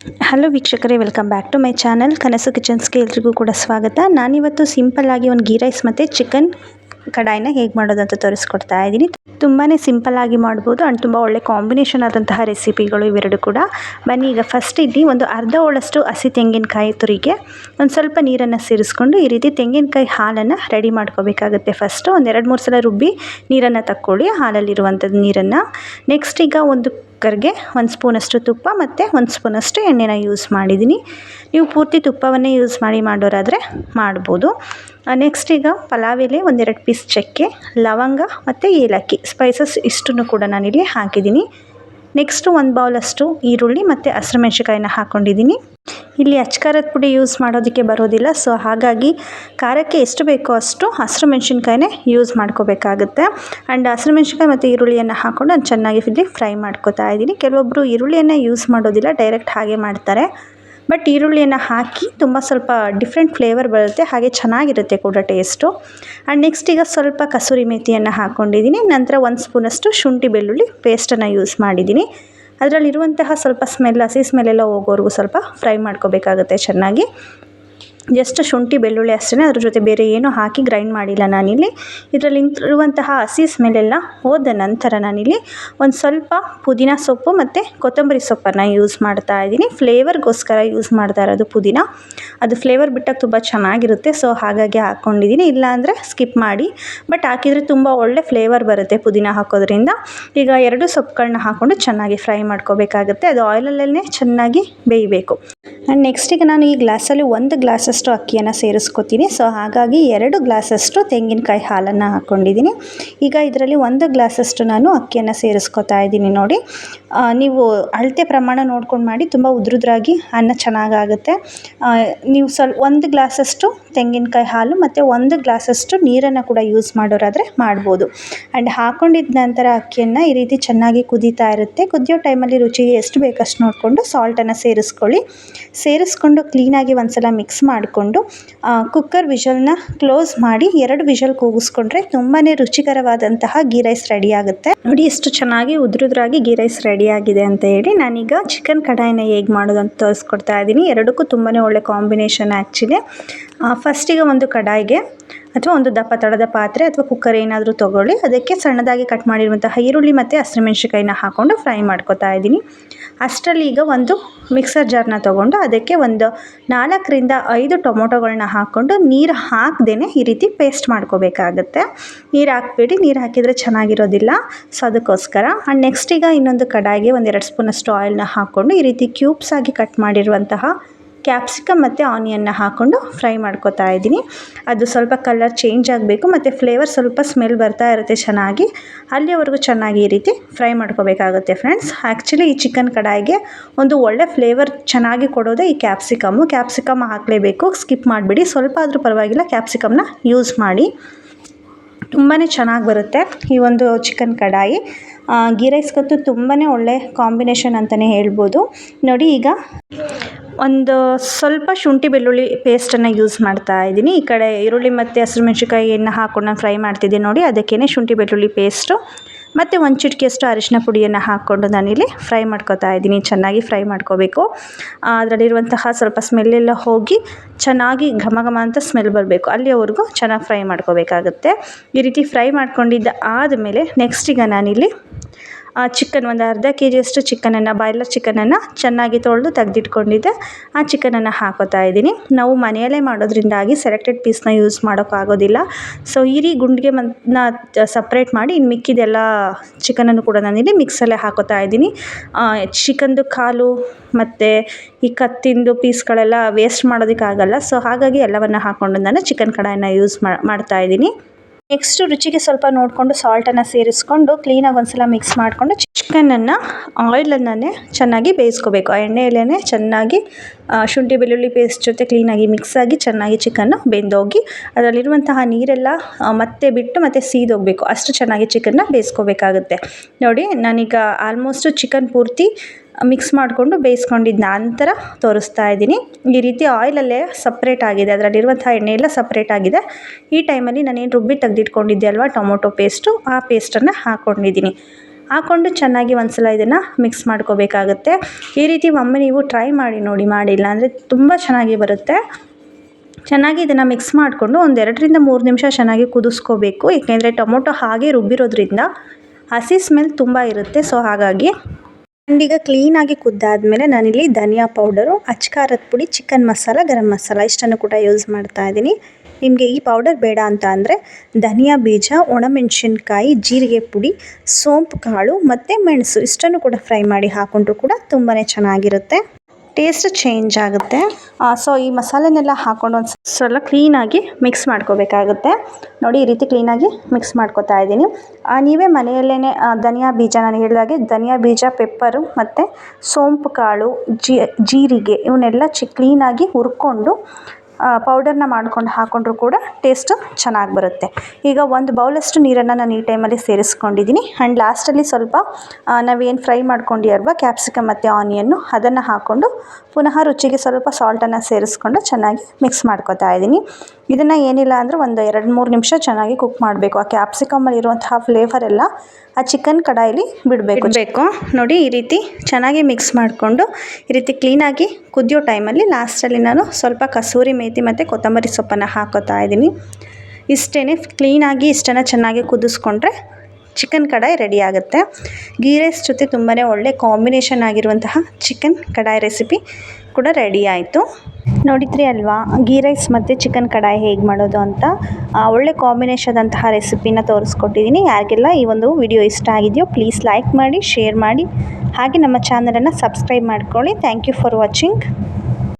Hello ವೀಕ್ಷಕರೇ welcome back to my channel Kanasu ಕಿಚನ್ಸ್ಗೆ ಎಲ್ರಿಗೂ ಕೂಡ ಸ್ವಾಗತ. ನಾನಿವತ್ತು ಸಿಂಪಲ್ ಆಗಿ ಒಂದು ಗೀ ರೈಸ್ ಮತ್ತು ಚಿಕನ್ ಕಡಾಯಿನ ಹೇಗೆ ಮಾಡೋದು ಅಂತ ತೋರಿಸ್ಕೊಡ್ತಾ ಇದ್ದೀನಿ. ತುಂಬಾ ಆಗಿ ಮಾಡ್ಬೋದು ಆ್ಯಂಡ್ ತುಂಬ ಒಳ್ಳೆ ಕಾಂಬಿನೇಷನ್ ಆದಂತಹ ರೆಸಿಪಿಗಳು ಇವೆರಡು ಕೂಡ. ಬನ್ನಿ ಈಗ ಫಸ್ಟ್ ಇಲ್ಲಿ ಒಂದು ಅರ್ಧ ಒಳಷ್ಟು ಹಸಿ ತೆಂಗಿನಕಾಯಿ ತುರಿಗೆ, ಒಂದು ಸ್ವಲ್ಪ ನೀರನ್ನು ಸೇರಿಸ್ಕೊಂಡು ಈ ರೀತಿ ತೆಂಗಿನಕಾಯಿ ಹಾಲನ್ನು ರೆಡಿ ಮಾಡ್ಕೋಬೇಕಾಗುತ್ತೆ ಫಸ್ಟು ಒಂದು ಎರಡು ಮೂರು ಸಲ ರುಬ್ಬಿ ನೀರನ್ನು ತಕ್ಕೊಳ್ಳಿ ಹಾಲಲ್ಲಿರುವಂಥದ್ದು ನೀರನ್ನು. ನೆಕ್ಸ್ಟ್ ಈಗ ಒಂದು ಕುಕ್ಕರ್ಗೆ ಒಂದು ಸ್ಪೂನಷ್ಟು ತುಪ್ಪ ಮತ್ತು ಒಂದು ಸ್ಪೂನಷ್ಟು ಎಣ್ಣೆನ ಯೂಸ್ ಮಾಡಿದ್ದೀನಿ. ನೀವು ಪೂರ್ತಿ ತುಪ್ಪವನ್ನೇ ಯೂಸ್ ಮಾಡಿ ಮಾಡೋರಾದರೆ ಮಾಡ್ಬೋದು. ನೆಕ್ಸ್ಟ್ ಈಗ ಪಲಾವ್ ಎಲೆ ಒಂದೆರಡು ಪೀಸ್ ಚಕ್ಕೆ, ಲವಂಗ ಮತ್ತು ಏಲಕ್ಕಿ. ಸ್ಪೈಸಸ್ ಇಷ್ಟನ್ನು ಕೂಡ ನಾನಿಲ್ಲಿ ಹಾಕಿದ್ದೀನಿ. ನೆಕ್ಸ್ಟು ಒಂದು ಬೌಲಷ್ಟು ಈರುಳ್ಳಿ ಮತ್ತು ಹಸಿರು ಮೆಣಸಿಕಾಯಿನ ಹಾಕ್ಕೊಂಡಿದ್ದೀನಿ ಇಲ್ಲಿ ಅಚ್ಕಾರದ ಪುಡಿ ಯೂಸ್ ಮಾಡೋದಕ್ಕೆ ಬರೋದಿಲ್ಲ ಸೊ ಹಾಗಾಗಿ ಖಾರಕ್ಕೆ ಎಷ್ಟು ಬೇಕೋ ಅಷ್ಟು ಹಸಿರು ಮೆಣಸಿನ್ಕಾಯಿನೇ ಯೂಸ್ ಮಾಡ್ಕೋಬೇಕಾಗುತ್ತೆ. ಆ್ಯಂಡ್ ಹಸಿರು ಮೆಣಸಿನ್ಕಾಯಿ ಮತ್ತು ಈರುಳ್ಳಿಯನ್ನು ಹಾಕ್ಕೊಂಡು ನಾನು ಚೆನ್ನಾಗಿ ಫ್ರೈ ಮಾಡ್ಕೋತಾ ಇದ್ದೀನಿ. ಕೆಲವೊಬ್ಬರು ಈರುಳ್ಳಿಯನ್ನು ಯೂಸ್ ಮಾಡೋದಿಲ್ಲ ಡೈರೆಕ್ಟ್ ಹಾಗೆ ಮಾಡ್ತಾರೆ. ಬಟ್ ಈರುಳ್ಳಿಯನ್ನು ಹಾಕಿ ತುಂಬ ಸ್ವಲ್ಪ ಡಿಫ್ರೆಂಟ್ ಫ್ಲೇವರ್ ಬರುತ್ತೆ, ಹಾಗೆ ಚೆನ್ನಾಗಿರುತ್ತೆ ಕೂಡ ಟೇಸ್ಟು. ಆ್ಯಂಡ್ ನೆಕ್ಸ್ಟ್ ಈಗ ಸ್ವಲ್ಪ ಕಸೂರಿ ಮೇಥಿಯನ್ನು ಹಾಕ್ಕೊಂಡಿದ್ದೀನಿ ನಂತರ ಒಂದು ಸ್ಪೂನಷ್ಟು ಶುಂಠಿ ಬೆಳ್ಳುಳ್ಳಿ ಪೇಸ್ಟನ್ನು ಯೂಸ್ ಮಾಡಿದ್ದೀನಿ. ಅದರಲ್ಲಿರುವಂತಹ ಸ್ವಲ್ಪ ಸ್ಮೆಲ್ ಹಸಿ ಸ್ಮೆಲ್ಲೆಲ್ಲ ಹೋಗೋವರೆಗೂ ಸ್ವಲ್ಪ ಫ್ರೈ ಮಾಡ್ಕೋಬೇಕಾಗುತ್ತೆ ಚೆನ್ನಾಗಿ. ಜಸ್ಟ್ ಶುಂಠಿ ಬೆಳ್ಳುಳ್ಳಿ ಅಷ್ಟೇ ಅದ್ರ ಜೊತೆ ಬೇರೆ ಏನೂ ಹಾಕಿ ಗ್ರೈಂಡ್ ಮಾಡಿಲ್ಲ ನಾನಿಲ್ಲಿ. ಇದರಲ್ಲಿ ಇರುವಂತಹ ಹಸಿ ಸ್ಮೆಲ್ಲೆಲ್ಲ ಹೋದ ನಂತರ ನಾನಿಲ್ಲಿ ಒಂದು ಸ್ವಲ್ಪ ಪುದೀನ ಸೊಪ್ಪು ಮತ್ತು ಕೊತ್ತಂಬರಿ ಸೊಪ್ಪನ್ನು ಯೂಸ್ ಮಾಡ್ತಾ ಇದ್ದೀನಿ. ಫ್ಲೇವರ್ಗೋಸ್ಕರ ಯೂಸ್ ಮಾಡ್ತಾ ಇರೋದು ಪುದೀನ. ಅದು ಫ್ಲೇವರ್ ಬಿಟ್ಟಾಗ ತುಂಬ ಚೆನ್ನಾಗಿರುತ್ತೆ ಸೊ ಹಾಗಾಗಿ ಹಾಕ್ಕೊಂಡಿದ್ದೀನಿ ಇಲ್ಲಾಂದರೆ ಸ್ಕಿಪ್ ಮಾಡಿ. ಬಟ್ ಹಾಕಿದರೆ ತುಂಬ ಒಳ್ಳೆ ಫ್ಲೇವರ್ ಬರುತ್ತೆ ಪುದೀನ ಹಾಕೋದ್ರಿಂದ. ಈಗ ಎರಡು ಸೊಪ್ಪುಗಳನ್ನ ಹಾಕ್ಕೊಂಡು ಚೆನ್ನಾಗಿ ಫ್ರೈ ಮಾಡ್ಕೋಬೇಕಾಗುತ್ತೆ. ಅದು ಆಯಿಲಲ್ಲೇ ಚೆನ್ನಾಗಿ ಬೇಯಬೇಕು. ಆ್ಯಂಡ್ ನೆಕ್ಸ್ಟಿಗೆ ನಾನು ಈ ಗ್ಲಾಸಲ್ಲಿ ಒಂದು ಗ್ಲಾಸಷ್ಟು ಅಕ್ಕಿಯನ್ನು ಸೇರಿಸ್ಕೊತೀನಿ. ಸೊ ಹಾಗಾಗಿ ಎರಡು ಗ್ಲಾಸಷ್ಟು ತೆಂಗಿನಕಾಯಿ ಹಾಲನ್ನು ಹಾಕ್ಕೊಂಡಿದ್ದೀನಿ ಈಗ ಇದರಲ್ಲಿ ಒಂದು ಗ್ಲಾಸಷ್ಟು ನಾನು ಅಕ್ಕಿಯನ್ನು ಸೇರಿಸ್ಕೊತಾ ಇದ್ದೀನಿ ನೋಡಿ. ನೀವು ಅಳತೆ ಪ್ರಮಾಣ ನೋಡ್ಕೊಂಡು ಮಾಡಿ, ತುಂಬ ಉದ್ರುದ್ರಾಗಿ ಅನ್ನ ಚೆನ್ನಾಗಾಗುತ್ತೆ. ನೀವು ಸ್ವಲ್ಪ ಒಂದು ಗ್ಲಾಸಷ್ಟು ತೆಂಗಿನಕಾಯಿ ಹಾಲು ಮತ್ತು ಒಂದು ಗ್ಲಾಸಷ್ಟು ನೀರನ್ನು ಕೂಡ ಯೂಸ್ ಮಾಡೋರಾದರೆ ಮಾಡ್ಬೋದು. ಆ್ಯಂಡ್ ಹಾಕ್ಕೊಂಡಿದ್ದ ನಂತರ ಅಕ್ಕಿಯನ್ನು ಈ ರೀತಿ ಚೆನ್ನಾಗಿ ಕುದೀತಾ ಇರುತ್ತೆ. ಕುದಿಯೋ ಟೈಮಲ್ಲಿ ರುಚಿಗೆ ಎಷ್ಟು ಬೇಕಷ್ಟು ನೋಡಿಕೊಂಡು ಸಾಲ್ಟನ್ನು ಸೇರಿಸ್ಕೊಳ್ಳಿ. ಸೇರಿಸ್ಕೊಂಡು ಕ್ಲೀನಾಗಿ ಒಂದು ಸಲ ಮಿಕ್ಸ್ ಮಾಡಿಕೊಂಡು ಕುಕ್ಕರ್ ವಿಷಲ್ನ ಕ್ಲೋಸ್ ಮಾಡಿ ಎರಡು ವಿಷಲ್ ಕೂಗಿಸ್ಕೊಂಡ್ರೆ ತುಂಬಾ ರುಚಿಕರವಾದಂತಹ ಗೀ ರೈಸ್ ರೆಡಿ ಆಗುತ್ತೆ. ನೋಡಿ ಎಷ್ಟು ಚೆನ್ನಾಗಿ ಉದುರುದ್ರಾಗಿ ಗೀ ರೈಸ್ ರೆಡಿ ಆಗಿದೆ ಅಂತ ಹೇಳಿ ನಾನೀಗ ಚಿಕನ್ ಕಡಾಯಿನ ಹೇಗೆ ಮಾಡೋದು ಅಂತ ತೋರಿಸ್ಕೊಡ್ತಾ ಇದ್ದೀನಿ. ಎರಡಕ್ಕೂ ತುಂಬಾ ಒಳ್ಳೆ ಕಾಂಬಿನೇಷನ್ ಆ್ಯಕ್ಚುಲಿ ಫಸ್ಟಿಗೆ ಒಂದು ಕಡಾಯಿಗೆ ಅಥವಾ ಒಂದು ದಪ್ಪ ತಡದ ಪಾತ್ರೆ ಅಥವಾ ಕುಕ್ಕರ್ ಏನಾದರೂ ತೊಗೊಳ್ಳಿ. ಅದಕ್ಕೆ ಸಣ್ಣದಾಗಿ ಕಟ್ ಮಾಡಿರುವಂತಹ ಈರುಳ್ಳಿ ಮತ್ತು ಹಸಿಮೆಣ್ಸಿಕಾಯಿನ ಹಾಕ್ಕೊಂಡು ಫ್ರೈ ಮಾಡ್ಕೊತಾ ಇದ್ದೀನಿ. ಅಷ್ಟರಲ್ಲಿ ಈಗ ಒಂದು ಮಿಕ್ಸರ್ ಜಾರ್ನ ತೊಗೊಂಡು ಅದಕ್ಕೆ ಒಂದು ನಾಲ್ಕರಿಂದ ಐದು ಟೊಮೊಟೊಗಳನ್ನ ಹಾಕ್ಕೊಂಡು ನೀರು ಹಾಕ್ದೇ ಈ ರೀತಿ ಪೇಸ್ಟ್ ಮಾಡ್ಕೋಬೇಕಾಗತ್ತೆ. ನೀರು ಹಾಕ್ಬೇಡಿ, ನೀರು ಹಾಕಿದರೆ ಚೆನ್ನಾಗಿರೋದಿಲ್ಲ. ಸೊ ಅದಕ್ಕೋಸ್ಕರ ಆ್ಯಂಡ್ ನೆಕ್ಸ್ಟ್ ಈಗ ಇನ್ನೊಂದು ಕಡಾಯಿಗೆ ಒಂದು ಎರಡು ಸ್ಪೂನಷ್ಟು ಆಯಿಲ್ನ ಹಾಕ್ಕೊಂಡು ಈ ರೀತಿ ಕ್ಯೂಬ್ಸ್ ಆಗಿ ಕಟ್ ಮಾಡಿರುವಂತಹ ಕ್ಯಾಪ್ಸಿಕಮ್ ಮತ್ತು ಆನಿಯನ್ನ ಹಾಕ್ಕೊಂಡು ಫ್ರೈ ಮಾಡ್ಕೊತಾ ಇದ್ದೀನಿ. ಅದು ಸ್ವಲ್ಪ ಕಲರ್ ಚೇಂಜ್ ಆಗಬೇಕು, ಮತ್ತು ಫ್ಲೇವರ್ ಸ್ವಲ್ಪ ಸ್ಮೆಲ್ ಬರ್ತಾ ಇರುತ್ತೆ ಚೆನ್ನಾಗಿ. ಅಲ್ಲಿಯವರೆಗೂ ಚೆನ್ನಾಗಿ ಈ ರೀತಿ ಫ್ರೈ ಮಾಡ್ಕೋಬೇಕಾಗುತ್ತೆ ಫ್ರೆಂಡ್ಸ್. ಆ್ಯಕ್ಚುಲಿ ಈ ಚಿಕನ್ ಕಡಾಯಿಗೆ ಒಂದು ಒಳ್ಳೆ ಫ್ಲೇವರ್ ಚೆನ್ನಾಗಿ ಕೊಡೋದೇ ಈ ಕ್ಯಾಪ್ಸಿಕಮ್ಮು. ಕ್ಯಾಪ್ಸಿಕಮ್ ಹಾಕಲೇಬೇಕು, ಸ್ಕಿಪ್ ಮಾಡಿಬಿಡಿ. ಸ್ವಲ್ಪ ಆದರೂ ಪರವಾಗಿಲ್ಲ, ಕ್ಯಾಪ್ಸಿಕಮ್ನ ಯೂಸ್ ಮಾಡಿ. ತುಂಬಾ ಚೆನ್ನಾಗಿ ಬರುತ್ತೆ ಈ ಒಂದು ಚಿಕನ್ ಕಡಾಯಿ. ಗೀ ರೈಸ್ಗಂತೂ ತುಂಬಾ ಒಳ್ಳೆ ಕಾಂಬಿನೇಷನ್ ಅಂತಲೇ ಹೇಳ್ಬೋದು. ನೋಡಿ ಈಗ ಒಂದು ಸ್ವಲ್ಪ ಶುಂಠಿ ಬೆಳ್ಳುಳ್ಳಿ ಪೇಸ್ಟನ್ನು ಯೂಸ್ ಮಾಡ್ತಾ ಇದ್ದೀನಿ. ಈ ಕಡೆ ಈರುಳ್ಳಿ ಮತ್ತು ಹಸಿರು ಮೆಣಸಿನ್ಕಾಯಿಯನ್ನು ಹಾಕ್ಕೊಂಡು ನಾನು ಫ್ರೈ ಮಾಡ್ತಿದ್ದೀನಿ ನೋಡಿ ಅದಕ್ಕೇ ಶುಂಠಿ ಬೆಳ್ಳುಳ್ಳಿ ಪೇಸ್ಟು ಮತ್ತು ಒಂದು ಚಿಟಿಕೆಯಷ್ಟು ಅರಿಶಿನ ಪುಡಿಯನ್ನು ಹಾಕ್ಕೊಂಡು ನಾನಿಲ್ಲಿ ಫ್ರೈ ಮಾಡ್ಕೊತಾ ಇದ್ದೀನಿ. ಚೆನ್ನಾಗಿ ಫ್ರೈ ಮಾಡ್ಕೋಬೇಕು. ಅದರಲ್ಲಿರುವಂತಹ ಸ್ವಲ್ಪ ಸ್ಮೆಲ್ಲೆಲ್ಲ ಹೋಗಿ ಚೆನ್ನಾಗಿ ಘಮ ಘಮ ಅಂತ ಸ್ಮೆಲ್ ಬರಬೇಕು. ಅಲ್ಲಿಯವರೆಗೂ ಚೆನ್ನಾಗಿ ಫ್ರೈ ಮಾಡ್ಕೋಬೇಕಾಗುತ್ತೆ. ಈ ರೀತಿ ಫ್ರೈ ಮಾಡ್ಕೊಂಡಿದ್ದ ಆದಮೇಲೆ ನೆಕ್ಸ್ಟ್ ಈಗ ನಾನಿಲ್ಲಿ ಚಿಕನ್ ಒಂದು ಅರ್ಧ ಕೆ ಜಿಯಷ್ಟು ಚಿಕನನ್ನು ಬಾಯ್ಲರ್ ಚಿಕನನ್ನು ಚೆನ್ನಾಗಿ ತೊಳೆದು ತೆಗೆದಿಟ್ಕೊಂಡಿದ್ದೆ. ಆ ಚಿಕನನ್ನು ಹಾಕೋತಾ ಇದ್ದೀನಿ. ನಾವು ಮನೆಯಲ್ಲೇ ಮಾಡೋದ್ರಿಂದಾಗಿ ಸೆಲೆಕ್ಟೆಡ್ ಪೀಸ್ನ ಯೂಸ್ ಮಾಡೋಕ್ಕಾಗೋದಿಲ್ಲ. ಸೊ ರೀ ಗುಂಡಿಗೆ ಮನ್ನ ಸಪ್ರೇಟ್ ಮಾಡಿ ಇನ್ನು ಮಿಕ್ಕಿದೆಲ್ಲ ಚಿಕನನ್ನು ಕೂಡ ನಾನಿಲ್ಲಿ ಮಿಕ್ಸಲ್ಲೇ ಹಾಕೋತಾ ಇದ್ದೀನಿ. ಚಿಕನ್ದು ಕಾಲು ಮತ್ತು ಈ ಕತ್ತಿಂದು ಪೀಸ್ಗಳೆಲ್ಲ ವೇಸ್ಟ್ ಮಾಡೋದಕ್ಕಾಗಲ್ಲ. ಸೊ ಹಾಗಾಗಿ ಎಲ್ಲವನ್ನು ಹಾಕ್ಕೊಂಡು ನಾನು ಚಿಕನ್ ಕಡಾಯನ್ನು ಯೂಸ್ ಮಾಡ್ತಾ ಇದ್ದೀನಿ. ನೆಕ್ಸ್ಟು ರುಚಿಗೆ ಸ್ವಲ್ಪ ನೋಡಿಕೊಂಡು ಸಾಲ್ಟನ್ನು ಸೇರಿಸ್ಕೊಂಡು ಕ್ಲೀನಾಗಿ ಒಂದ್ಸಲ ಮಿಕ್ಸ್ ಮಾಡಿಕೊಂಡು ಚಿಕನನ್ನು ಆಯಿಲನ್ನೇ ಚೆನ್ನಾಗಿ ಬೇಯಿಸ್ಕೋಬೇಕು. ಆ ಎಣ್ಣೆಯಲ್ಲೇ ಚೆನ್ನಾಗಿ ಶುಂಠಿ, ಬೆಳ್ಳುಳ್ಳಿ ಪೇಸ್ಟ್ ಜೊತೆ ಕ್ಲೀನಾಗಿ ಮಿಕ್ಸ್ ಆಗಿ ಚೆನ್ನಾಗಿ ಚಿಕನ್ನು ಬೆಂದೋಗಿ ಅದರಲ್ಲಿರುವಂತಹ ನೀರೆಲ್ಲ ಮತ್ತೆ ಬಿಟ್ಟು ಮತ್ತೆ ಸೀದೋಗಬೇಕು. ಅಷ್ಟು ಚೆನ್ನಾಗಿ ಚಿಕನ್ನ ಬೇಯಿಸ್ಕೋಬೇಕಾಗುತ್ತೆ. ನೋಡಿ, ನಾನೀಗ ಆಲ್ಮೋಸ್ಟು ಚಿಕನ್ ಪೂರ್ತಿ ಮಿಕ್ಸ್ ಮಾಡಿಕೊಂಡು ಬೇಯಿಸ್ಕೊಂಡಿದ್ದ ನಂತರ ತೋರಿಸ್ತಾ ಇದ್ದೀನಿ. ಈ ರೀತಿ ಆಯಿಲಲ್ಲೇ ಸಪ್ರೇಟ್ ಆಗಿದೆ. ಅದರಲ್ಲಿರುವಂಥ ಎಣ್ಣೆ ಎಲ್ಲ ಸಪ್ರೇಟ್ ಆಗಿದೆ. ಈ ಟೈಮಲ್ಲಿ ನಾನೇನು ರುಬ್ಬಿ ತೆಗೆದಿಟ್ಕೊಂಡಿದ್ದೆ ಅಲ್ವಾ? ಟೊಮೊಟೊ ಪೇಸ್ಟು ಆ ಪೇಸ್ಟನ್ನು ಹಾಕ್ಕೊಂಡಿದ್ದೀನಿ ಹಾಕ್ಕೊಂಡು ಚೆನ್ನಾಗಿ ಒಂದು ಸಲ ಇದನ್ನು ಮಿಕ್ಸ್ ಮಾಡ್ಕೋಬೇಕಾಗುತ್ತೆ. ಈ ರೀತಿ ಒಮ್ಮೆ ನೀವು ಟ್ರೈ ಮಾಡಿ ನೋಡಿ ಮಾಡಿಲ್ಲ ಅಂದರೆ ತುಂಬ ಚೆನ್ನಾಗಿ ಬರುತ್ತೆ. ಚೆನ್ನಾಗಿ ಇದನ್ನು ಮಿಕ್ಸ್ ಮಾಡಿಕೊಂಡು ಒಂದೆರಡರಿಂದ ಮೂರು ನಿಮಿಷ ಚೆನ್ನಾಗಿ ಕುದಿಸ್ಕೋಬೇಕು. ಏಕೆಂದರೆ ಟೊಮೊಟೊ ಹಾಗೆ ರುಬ್ಬಿರೋದ್ರಿಂದ ಹಸಿ ಸ್ಮೆಲ್ ತುಂಬ ಇರುತ್ತೆ. ಸೊ ಹಾಗಾಗಿ ಈಗ ಕ್ಲೀನಾಗಿ ಕುದ್ದಾದಮೇಲೆ ನಾನಿಲ್ಲಿ ಧನಿಯಾ ಪೌಡರು ಅಚ್ಕಾರದ ಪುಡಿ ಚಿಕನ್ ಮಸಾಲ ಗರಂ ಮಸಾಲ ಇಷ್ಟನ್ನು ಕೂಡ ಯೂಸ್ ಮಾಡ್ತಾ ಇದ್ದೀನಿ. ನಿಮಗೆ ಈ ಪೌಡರ್ ಬೇಡ ಅಂತ ಅಂದರೆ ಧನಿಯಾ ಬೀಜ, ಒಣಮೆಣಸಿನ್ಕಾಯಿ, ಜೀರಿಗೆ ಪುಡಿ, ಸೋಂಪು ಕಾಳು ಮತ್ತು ಮೆಣಸು ಇಷ್ಟನ್ನು ಕೂಡ ಫ್ರೈ ಮಾಡಿ ಹಾಕ್ಕೊಂಡ್ರು ಕೂಡ ತುಂಬಾ ಚೆನ್ನಾಗಿರುತ್ತೆ. ಟೇಸ್ಟ್ ಚೇಂಜ್ ಆಗುತ್ತೆ. ಸೊ ಈ ಮಸಾಲೆನೆಲ್ಲ ಹಾಕ್ಕೊಂಡು ಒಂದು ಸಲ ಕ್ಲೀನಾಗಿ ಮಿಕ್ಸ್ ಮಾಡ್ಕೋಬೇಕಾಗುತ್ತೆ. ನೋಡಿ ಈ ರೀತಿ ಕ್ಲೀನಾಗಿ ಮಿಕ್ಸ್ ಮಾಡ್ಕೊತಾ ಇದ್ದೀನಿ. ನೀವೇ ಮನೆಯಲ್ಲೇ ಧನಿಯಾ ಬೀಜ, ನಾನು ಹೇಳಿದಾಗೆ ಧನಿಯಾ ಬೀಜ ಪೆಪ್ಪರು ಮತ್ತು ಸೋಂಪು ಕಾಳು ಜೀರಿಗೆ ಇವನ್ನೆಲ್ಲ ಚಿ ಕ್ಲೀನಾಗಿ ಹುರ್ಕೊಂಡು ಪೌಡರ್ನ ಮಾಡ್ಕೊಂಡು ಹಾಕ್ಕೊಂಡ್ರು ಕೂಡ ಟೇಸ್ಟು ಚೆನ್ನಾಗಿ ಬರುತ್ತೆ. ಈಗ ಒಂದು ಬೌಲಷ್ಟು ನೀರನ್ನು ನಾನು ಈ ಟೈಮಲ್ಲಿ ಸೇರಿಸ್ಕೊಂಡಿದ್ದೀನಿ ಆ್ಯಂಡ್ ಲಾಸ್ಟಲ್ಲಿ ಸ್ವಲ್ಪ ನಾವೇನು ಫ್ರೈ ಮಾಡ್ಕೊಂಡಿಯಲ್ವ ಕ್ಯಾಪ್ಸಿಕಮ್ ಮತ್ತು ಆನಿಯನ್ನು ಅದನ್ನು ಹಾಕ್ಕೊಂಡು ಪುನಃ ರುಚಿಗೆ ಸ್ವಲ್ಪ ಸಾಲ್ಟನ್ನು ಸೇರಿಸ್ಕೊಂಡು ಚೆನ್ನಾಗಿ ಮಿಕ್ಸ್ ಮಾಡ್ಕೊತಾ ಇದ್ದೀನಿ ಇದನ್ನು ಏನಿಲ್ಲ ಅಂದರೆ ಒಂದು ಎರಡು ಮೂರು ನಿಮಿಷ ಚೆನ್ನಾಗಿ ಕುಕ್ ಮಾಡಬೇಕು. ಆ ಕ್ಯಾಪ್ಸಿಕಮ್ಮಲ್ಲಿ ಇರುವಂತಹ ಫ್ಲೇವರ್ ಎಲ್ಲ ಆ ಚಿಕನ್ ಕಡಾಯಲ್ಲಿ ಬಿಡಬೇಕು. ಬೇಕು ನೋಡಿ, ಈ ರೀತಿ ಚೆನ್ನಾಗಿ ಮಿಕ್ಸ್ ಮಾಡಿಕೊಂಡು ಈ ರೀತಿ ಕ್ಲೀನಾಗಿ ಕುದಿಯೋ ಟೈಮಲ್ಲಿ ಲಾಸ್ಟಲ್ಲಿ ನಾನು ಸ್ವಲ್ಪ ಕಸೂರಿ ಮೇಥಿ ಮತ್ತು ಕೊತ್ತಂಬರಿ ಸೊಪ್ಪನ್ನು ಹಾಕೋತಾ ಇದ್ದೀನಿ. ಇಷ್ಟೇ ಕ್ಲೀನಾಗಿ ಇಷ್ಟನ್ನು ಚೆನ್ನಾಗಿ ಕುದಿಸ್ಕೊಂಡ್ರೆ ಚಿಕನ್ ಕಡಾಯಿ ರೆಡಿ ಆಗುತ್ತೆ. ಗೀ ರೈಸ್ ಜೊತೆ ತುಂಬಾ ಒಳ್ಳೆ ಕಾಂಬಿನೇಷನ್ ಆಗಿರುವಂತಹ ಚಿಕನ್ ಕಡಾಯಿ ರೆಸಿಪಿ ಕೂಡ ರೆಡಿ ಆಯಿತು. ನೋಡಿದ್ರಿ ಅಲ್ವಾ ಗೀ ರೈಸ್ ಮತ್ತು ಚಿಕನ್ ಕಡಾಯಿ ಹೇಗೆ ಮಾಡೋದು ಅಂತ ಒಳ್ಳೆ ಕಾಂಬಿನೇಷನ್ ಅಂತಹ ರೆಸಿಪಿನ ತೋರಿಸ್ಕೊಟ್ಟಿದ್ದೀನಿ ಯಾರಿಗೆಲ್ಲ ಈ ಒಂದು ವಿಡಿಯೋ ಇಷ್ಟ ಆಗಿದೆಯೋ ಪ್ಲೀಸ್ ಲೈಕ್ ಮಾಡಿ ಶೇರ್ ಮಾಡಿ, ಹಾಗೆ ನಮ್ಮ ಚಾನಲನ್ನು ಸಬ್ಸ್ಕ್ರೈಬ್ ಮಾಡ್ಕೊಳ್ಳಿ. Thank you for watching